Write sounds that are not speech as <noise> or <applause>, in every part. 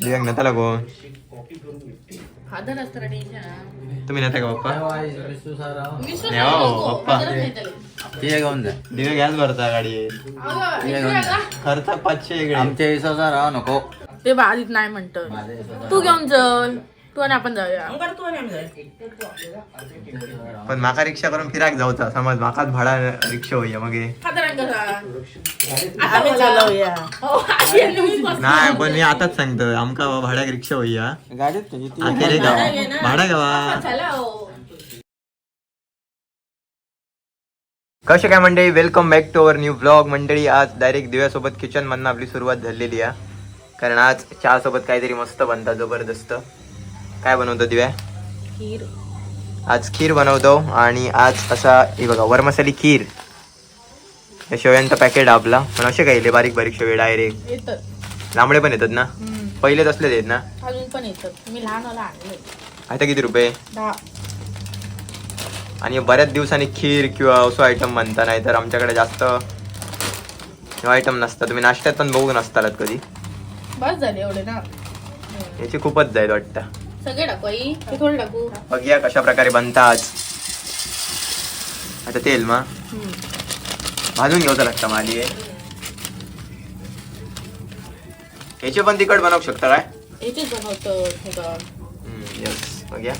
दिव्यांग नेता लागो फादर असतं टेन्शन तुम्ही नेता का पप्पा विश्वास नाही हो, नको, पप्पा. फादरच नाही त्याला. ते घेऊन जा दिव्या गॅस भरता गाडी अगं, इकडे अगं. खर्च पाचशे इकडे आमच्या विश्वासावर राहा नको ते बाधित नाही म्हणतो माझ्या तू घेऊन चल तू आणि आपण जाऊया. पण माका रिक्षा करून फिराक जाऊचा समज माकाच भाडा रिक्षा होईया मग. हे. हो. नाही पण मी आताच सांगतो. आमका बा भाड्याक रिक्षा होईया. गाडीत तुझी भाडा गावा. हो. कसे काय मंडळी? Welcome back to our new blog मंडळी आज डायरेक्ट दिव्यासोबत किचन मधनं आपली सुरुवात झालेली आहे. कारण आज चहा सोबत काहीतरी मस्त बनतात जबरदस्त. काय बनवतो दिव्या? खीर. आज खीर बनवतो आणि आज असा हे बघा वर मसाली खीर. या शेवयांचं पॅकेट आपला. पण असे काय बारीक बारीक शेवे डायरेक्ट येतात लांबडे पण येतात ना? हम्म. पहिलेच असलेच आहेत ना? अजून पण येतात मी लहान वाला आणले आता किती रुपये? आणि बऱ्याच दिवसांनी खीर किंवा असो आयटम बनता नाही तर आमच्याकडे जास्त आयटम नसतात तुम्ही नाश्त्यात पण बघू नसतालात कधी. बस झाले एवढे ना. याची खूपच जाईल वाटतं. सगळे टाकू आई? ते थोडे टाकू. बघूया कशा प्रकारे बनतात आता तेल मा. हम्म. भाजून घ्यावं लागतं माली याचे पण तिखट बनवू शकता काय? बनवतो बघूया.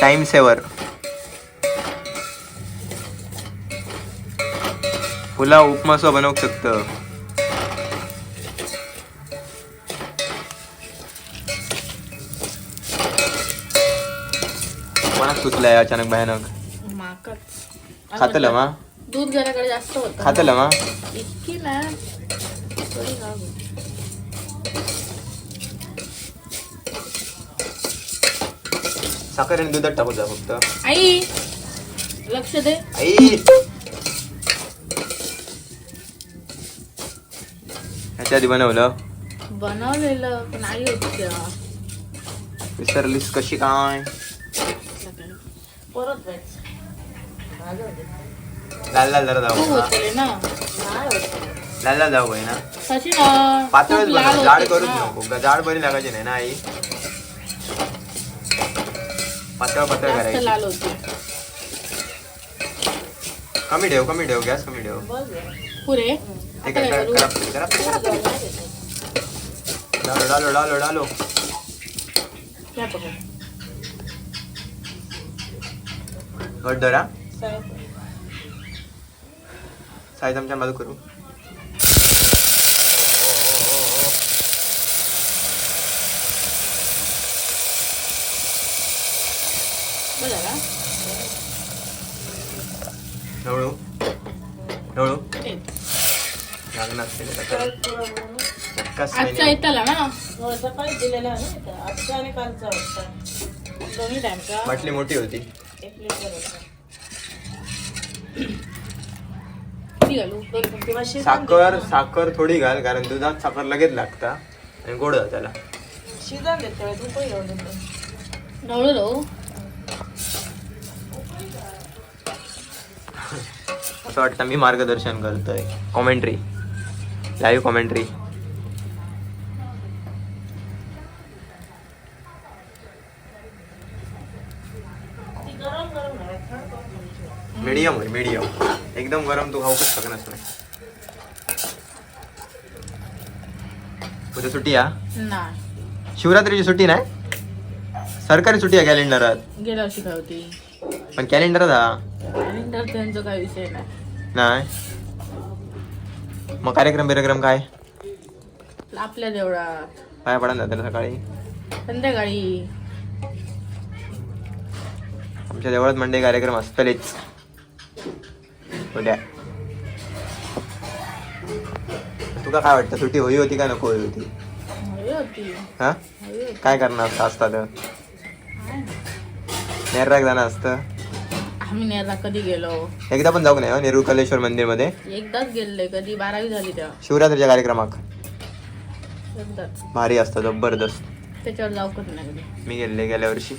टाइम सेवर फुला उपमासो बनवू शकतं. कोणाक सुचलाय अचानक भयानक? माकच. खातलं मा? दूध घराकडे जास्त होत खातलं मा? इतकी ना. थोडी. साखर आणि दुधात टाकू जा फक्त. आई लक्ष दे. आई! ह्याच्या आधी बनवलं? बनवलेलं पण आई होती तेव्हा. विसरलीस कशी काय? परत व्हायचं. लाल लाल जरा जाऊ. ना. लाल लाल जाऊ ना. तशी ना पातळच बनव जाड करूच. नको. जाड बरी लागायची नाही ना आई. पातळ पातळ करायची. कमी ठेव कमी ठेव गॅस कमी ठेव. पुरे. करू? करा. करा. डालो डालो डालो डालो. काय बघू? घट धरा साई चमचा बाजू करू? ढवळू ढवळू. लागणार. चक्कास आजचा मेन्यू. येताला ना हो, सकाळी दिलेला आहे ना इथं. आजचा आणि कालचा होता दोन्ही टाइमचा बाटली मोठी होती साखर. साखर थोडी घाल कारण दुधात साखर लगेच लागता आणि गोड त्याला. शिजवून देतो ढवळू असं वाटतं मी मार्गदर्शन करतोय. कॉमेंट्री लाईव्ह कॉमेंट्री ती गरम गरम नाही थंड करून घ्यायची. मीडियम होय मीडियम एकदम गरम तू खाऊच शकणार नाही. उद्या सुट्टी या शिवरात्रीची सुट्टी नाही? सरकारी सुट्टी आहे कॅलेंडरात. गेल्या वर्षी काय होती? पण कॅलेंडरात हा. कॅलेंडर त्यांचा काही विषय नाही. नाही. मग कार्यक्रम बिरक्रम काय? आपल्या देवळात. पाया पडा ना त्याला सकाळी. संध्याकाळी. आमच्या देवळात मंडे कार्यक्रम असतलेच. उद्या तुका काय वाटतं सुट्टी होई होती का नको होई होती? हा? काय करणार असतं असता तर? नेरराक जाणं असतं? आम्ही नेरला कधी गेलो? एकदा पण जाऊ नये नेहरू कलेश्वर मंदिरमध्ये. एकदाच गेले कधी बारावी झाली तेव्हा. शिवरात्रीच्या कार्यक्रमाक एकदाच. भारी असतं जबरदस्त. त्याच्यावर जाऊ कधी नाही कधी. मी गेले गेल्या वर्षी.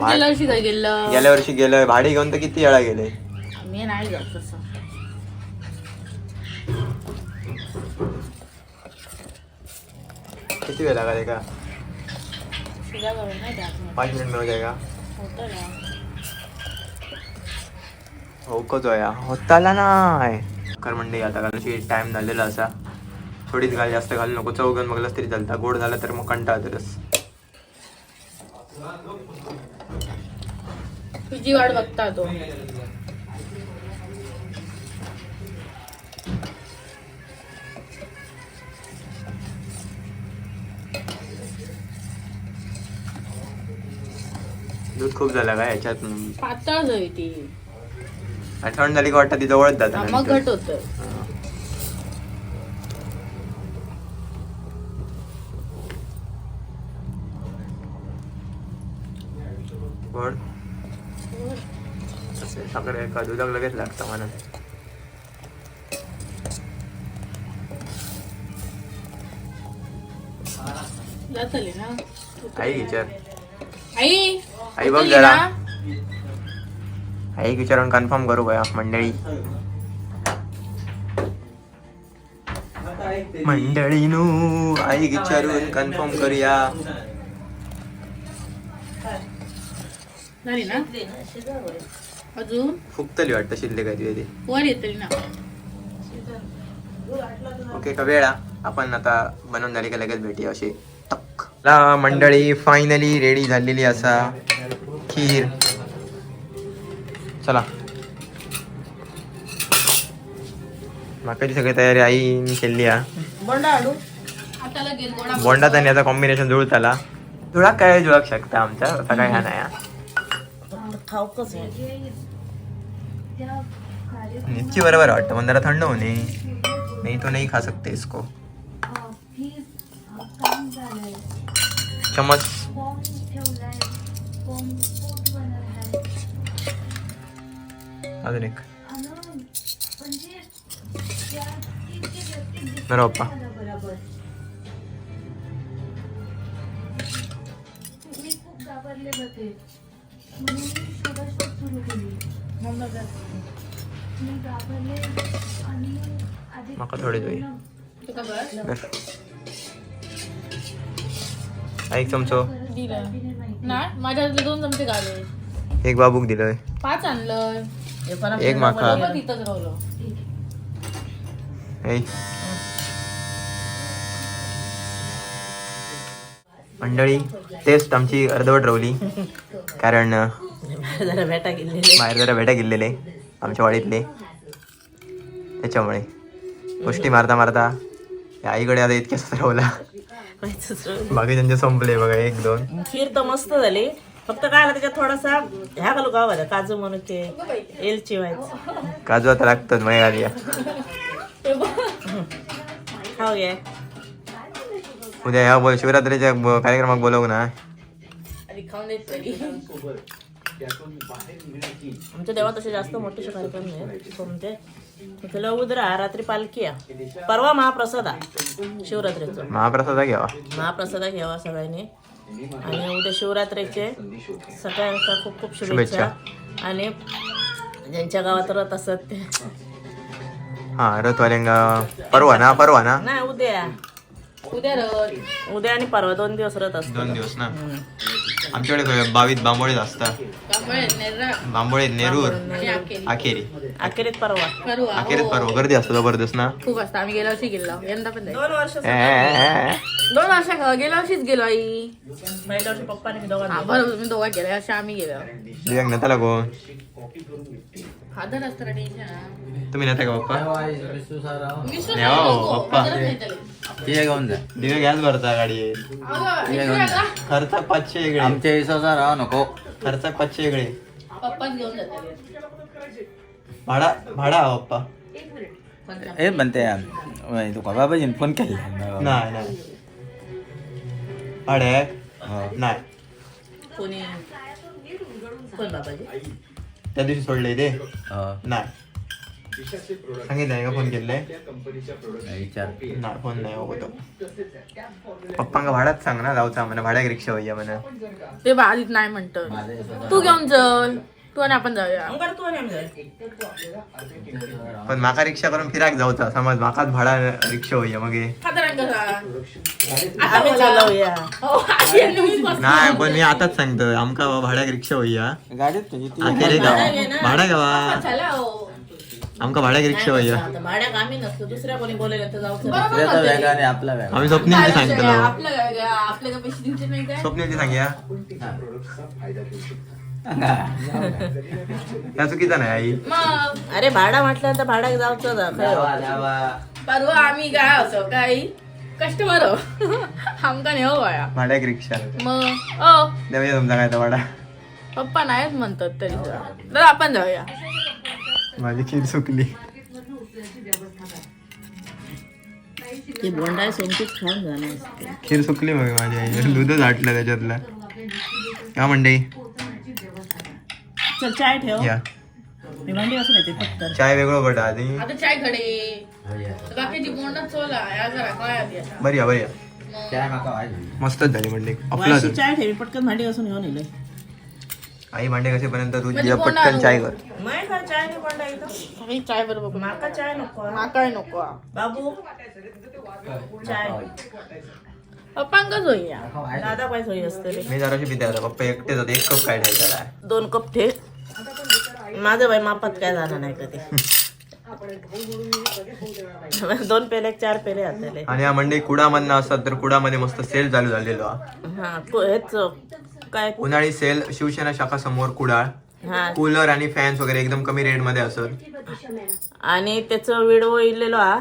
गेल्या वर्षी काय गेलं गेल्या वर्षी गेलोय. भाडे घेऊन तर किती वेळा गेले. मी नाही जात तसं. किती वेळ लागेल का शिजा करून नाही टाकणार पाच मिनिट मिळू जाएगा होतं ना. हो कतो या होताला नाही. कर म्हणजे आता घालूची टाइम झालेला असा. थोडीच घाल जास्त घालू नको. चौघन मगलाच तरी चालता. गोड झाला तर मग कंटाळा तरच तुझी वाट बघता तो. दूध खूप झालं का याच्यात? पातळ होई ती. थंड झाली का वाटतं ती जवळच जातं मग. घट होत. गोड असे साखर का दुधाक लगेच लागतं म्हणून. जातली ना? आई विचार. आई आई बघ जरा. आई विचारून कन्फर्म करू बया मंडळी. मंडळी नू आई विचारून कन्फर्म करूया. झाली ना? अजून? फुकतली वाटतं शिल्ले काय ती. वर येतली ना. ओके का वेळा? आपण आता बनवून झाली का लगेच भेटी अशी. ला मंडळी फायनली रेडी झालेली असा खीर. चला. माकाची सगळी तयारी आई केली हा. बोंडा आणि? याचा कॉम्बिनेशन जुळताला तुला काय जुळक शकता आमचा असा काय हा नाही हा. बरोबर वाटतं पण जरा थंड होणे नाही तो नाही खा सकते इसको. चम्मच अजून एक बरं पप्पा मी खूप घाबरले एक चमचो. दिलं नाही माझ्या हातले दोन चमचे घाले एक बाबूक दिलंय. पाच आणलं एक माका राहिलो. ऐ. मंडळी टेस्ट आमची अर्धवट रावली. कारण अं, जरा भेटा गेलेले. बाहेर जरा भेटा गेलेले आमच्या वाडीतले. त्याच्यामुळे. गोष्टी मारता मारता या आईकडे आता इतक्याच राहला बाकी त्यांचे संपले बघा एक दोन. खीर तर मस्त झाली. फक्त काय आला त्याच्यात थोडासा ह्या घालू का बरं काजू म्हणून ते एलची व्हायचं काजू आता लागतात मग आली खाऊ घ्या उद्या ह्या बोल शिवरात्रीच्या ब- कार्यक्रमात बोलवू ना. आमच्या देवात असे जास्त मोठे कार्यक्रम नाही कोणते त्याला उदरा रात्री पालखी आहे परवा महाप्रसाद आहे शिवरात्रीचं. महाप्रसादा घ्यावा. महाप्रसाद घ्यावा सगळ्यांनी. आणि उद्या शिवरात्रीचे सगळ्यांचा खूप खूप शुभेच्छा. आणि ज्यांच्या गावात रथ असत ते. हा रथवाल्यांगा परवा ना परवा ना? नाही उद्या. उद्या रथ. उद्या आणि परवा. दोन दिवस रथ असतो. दोन दिवस ना? आमच्याकडे बावीत बांबोळीत असतात. त्यामुळे नेर्रा आखेरी अखेरीत परवा. परवा. अखेरीत हो. परवा. गर्दी असतो जबरदस्त ना? खूप असतं. आम्ही गेल्या वर्षी गेलो यंदा पण. दोन वर्ष ए, ए, ए. दोन वर्ष गेल्या वर्षीच गेलो आई. पहिल्या वर्षी पप्पाने मी हा बरोबर. मी दोघा गेल्या वर्षी आम्ही गेलो. दिव्यांग नेताला कोण? तुम्ही नेता का पप्पा. विसरून नाही हो, नको, पप्पा. नाही त्याला. ते घेऊन जा. दिवे गॅस भरता गाडी. अगं, इकडे का? खर्च पाचशे वेगळे. आमच्या विश्वासावर राहा नको. खर्च पाचशे पप्पाच घेऊन जातात भाडा भाडा हा पप्पा. हे म्हणते वय, तुका बाबाजीन फोन केला. नाही नाही. हो. नाही. कोणी कोण बाबाजी? त्या दिवशी सोडले ते. नाही. सांगितलं का फोन केलंय? विचार. नाही फोन नाही हो तो पप्पांका भाडाच सांग ना जाऊचा म्हणा भाड्याक रिक्षा होईया म्हणा. ते बाधित नाही म्हणत तू घेऊन चल. तू आणि आपण जाऊया. आमकडे तू आणि आम्ही जाऊया. पण माका रिक्षा करून फिराक जाऊचा समज माकाच भाडा रिक्षा होईया मग. हे. आम्ही चालवूया नाही पण मी आताच सांगतो आमका बाबा भाड्याक रिक्षा होईया. गाडीत तुझी ती गावा. भाडा गावा आमका भाड्याक रिक्षा होईया. आता भाड्याक आम्ही नसतो. दुसऱ्या कोणी बोलेलं तर जाऊ दुसऱ्याचा वेगळा आणि आपला वेगळा आम्ही स्वप्नीलची सांगतलो. आपल्या पैसे नाही काय? स्वप्नीलची सांगूया. या चुकीचा नाही आई. अरे भाडा म्हटल्यानंतर भाड्याक जाऊचं जा खरं. जावा जावा. परवा आम्ही काय असो काही? कस्टमर हो. आमका नाही हो गोया भाड्याक रिक्षा. मग ओ देऊया तुमचा काय तो भाडा. पप्पा नाहीच म्हणतात तरी सुद्धा. तर आपण जाऊया. माझी खीर सुकली. ती बोंडाय असते. खीर सुकली मग माझी आई. दूधच आटलं त्याच्यातला. या मंडई. चल चाय ठेव. या. मी भांडी वाचून येते फक्त. चाय वेगळं पडा आधी. आता चाय घडे. बाकीची बोंडात चोला या जरा काय आधी आता बरी या बरी या. काय. मस्तच झाली मंडई आपलं वाशी. चाय ठेवी पटकन भांडी घासून घेऊन येईल आई भांडे कसेपर्यंत तू म्हणजे कोण पटकन? चाय कर. का चाय नाही बोंडा इथं. सगळी चाय बरोबर माका चाय नको. नको. बाबू चाय. जोया दादा पाय सोयी असते रे. मी जराशी पिते आता. पप्पा एकटेच होते एक कप काय ठेवायचा? आहे. दोन कप ठे माझं बाई मापात काय झालं नाही कधी? <laughs> दोन पेले चार पेले हाताले. आणि या मंडई कुडामधनं असतात तर कुडामध्ये मस्त सेल चालू झालेलो हा. हा को- हेच काय? उन्हाळी सेल शिवसेना शाखा समोर कुडाळ. हा. कूलर आणि फॅन्स वगैरे एकदम कमी रेटमध्ये असत. आणि त्याचं व्हिडिओ इलेलो हा.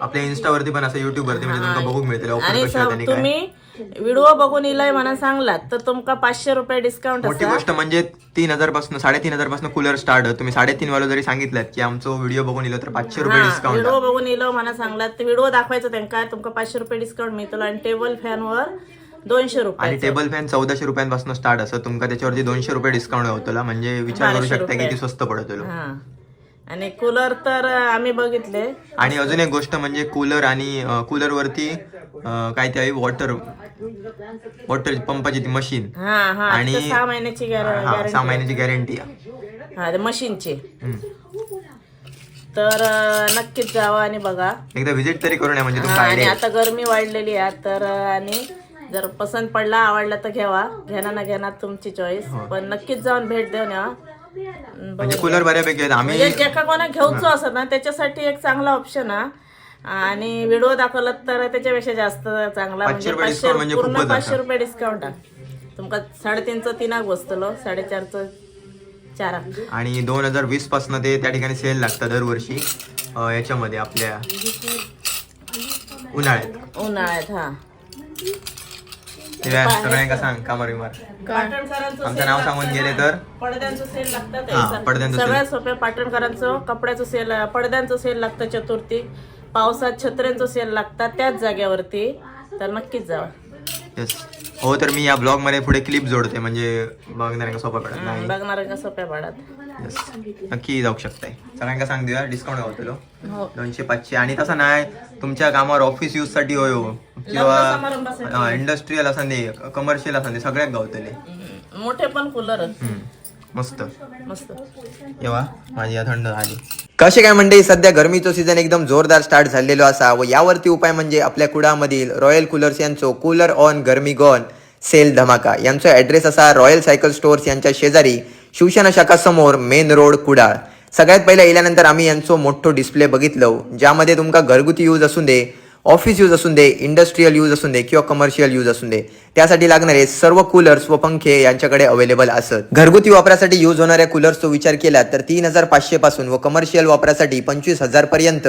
आपल्या इन्स्टा वरती पण असं युट्यूब वरती म्हणजे तुमका बघूक मिळतील. ऑफर आणि कशी आहे त्यांनी काय. तुम्ही व्हिडिओ बघून इलाय म्हणा सांगलात तर तुमका पाचशे रुपये डिस्काउंट मोठी असा? गोष्ट म्हणजे तीन हजारपासून साडेतीन हजारपासून कूलर स्टार्ट तुम्ही साडेतीन वाला जरी सांगितलं की आमचं व्हिडिओ बघून इलो तर पाचशे रुपये डिस्काउंट व्हिडिओ बघून इलो म्हणा सांगलात तर व्हिडिओ दाखवायचं त्यांना तुमका पाचशे रुपये डिस्काउंट मिळतो आणि टेबल फॅन वर दोनशे रुपये आणि टेबल फॅन चौदाशे रुपयांपासून स्टार्ट असं तुमका त्याच्यावरती दोनशे रुपये डिस्काउंट होतो म्हणजे विचार करू बाराशे शकता की रुपये. ती स्वस्त पडत हा. आणि कूलर तर आम्ही बघितले. आणि अजून एक गोष्ट म्हणजे कूलर आणि कूलर वरती काय ते वॉटर वॉटर पंपाची ती मशीन हा हा आणि- सहा महिन्याची हा सहा महिन्याची गॅरंटी हा मशीनची. तर नक्कीच जावा आणि बघा. एकदा व्हिजिट तरी करून म्हणजे हा, आणि आता गरमी वाढलेली आहे तर आणि जर पसंत पडला आवडला तर घ्यावा. घेणार ना घेणार तुमची चॉईस पण नक्कीच जाऊन भेट देऊन या. हो. म्हणजे कूलर बऱ्यापैकी आहेत. आम्ही म्हणजे ज्याका कोणा घेऊचं असत ना त्याच्यासाठी एक चांगला ऑप्शन हा. आणि व्हिडिओ दाखवला तर त्याच्यापेक्षा जास्त चांगला म्हणजे रुपये पाचशे discount म्हणजे पूर्ण खूपच पाचशे. रुपये डिस्काउंट आहे तुमका साडेतीनचं तिनाक बसतलो साडेचारचं चाराक आणि दोन हजार वीसपासून ते त्या ठिकाणी सेल लागतं दरवर्षी. अं, याच्यामध्ये आपल्या उन्हाळ्यात. उन्हाळ्यात हा. ते काय सगळ्यांका सांग कामार विमार पाटणकरांचं आमचं नाव सांगून गेले. तर? पडद्यांचं सेल लागतं हा, ते. पडद्यांचं सेल. सगळ्यात सोपे पाटणकरांचं कपड्याचं सेल पडद्यांचं सेल लागतं चतुर्थी. पावसात छत्र्यांचं सेल लागतात त्याच जागेवरती तर नक्कीच जावा. हो तर मी या ब्लॉगमध्ये पुढे क्लिप जोडते म्हणजे बघणाऱ्यांना सोपं पडत नाही. बघणाऱ्यांना सोप्या पडत. येस नक्की जाऊ शकताय. सगळ्यांका सांग देऊया डिस्काउंट गावतलो हो. दोनशे पाचशे. आणि तसं नाही तुमच्या कामावर ऑफिस यूजसाठी होय हो. किंवा. इंडस्ट्रीयल असं दे कमर्शियल असं दे सगळ्यात गावतले. मोठे पण कूलर मस्त. मस्त. येवा माझी या थंड झाली. कसे काय म्हणते सध्या गरमीचं सीझन एकदम जोरदार स्टार्ट झालेलो असा. व यावरती उपाय म्हणजे आपल्या कुडामधील रॉयल कूलर्स यांचो कूलर ऑन गरमी गॉन सेल धमाका. यांचा ॲड्रेस असा रॉयल सायकल स्टोअर्स यांच्या शेजारी. शिवसेना शाखा समोर मेन रोड कुडाळ. सगळ्यात पहिला येल्यानंतर आम्ही यांचो मोठं डिस्प्ले बघितलो ज्यामध्ये तुमका घरगुती यूज असून दे ऑफिस यूज असून दे इंडस्ट्रीयल यूज असून दे किंवा कमर्शियल यूज असून दे त्यासाठी लागणारे सर्व कूलर्स व पंखे यांच्याकडे अवेलेबल असत. घरगुती वापरासाठी यूज होणाऱ्या कूलर्सचा विचार केला तर तीन हजार पाचशे पासून व कमर्शियल वापरासाठी पंचवीस हजार पर्यंत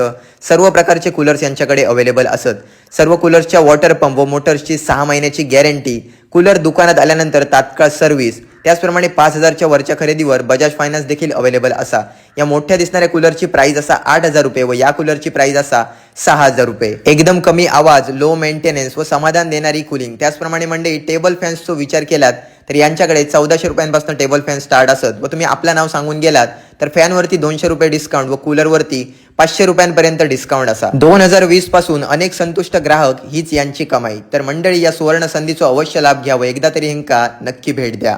सर्व प्रकारचे कूलर्स यांच्याकडे अवेलेबल असत. सर्व कूलर्सच्या वॉटर पंप व मोटर्सची सहा महिन्याची गॅरंटी कूलर दुकानात आल्यानंतर तात्काळ सर्व्हिस त्याचप्रमाणे पाच हजारच्या वरच्या खरेदीवर बजाज फायनान्स देखील अवेलेबल असा. या मोठ्या दिसणाऱ्या कूलरची प्राइस असा आठ हजार रुपये व या कूलरची प्राइस असा सहा हजार रुपये. एकदम कमी आवाज लो मेंटेनन्स व समाधान देणारी कुलिंग त्याचप्रमाणे मंडळी टेबल फॅन्सचा विचार केलात तर यांच्याकडे चौदाशे रुपयांपासून टेबल फॅन स्टार्ट असत. व तुम्ही आपलं नाव सांगून गेलात तर फॅनवरती दोनशे रुपये डिस्काउंट व कूलरवरती पाचशे रुपयांपर्यंत डिस्काउंट असा. दोन हजार वीसपासून अनेक संतुष्ट ग्राहक हीच यांची कमाई. तर मंडळी या सुवर्ण संधीचा अवश्य लाभ घ्यावं एकदा तरी हिंका नक्की भेट द्या.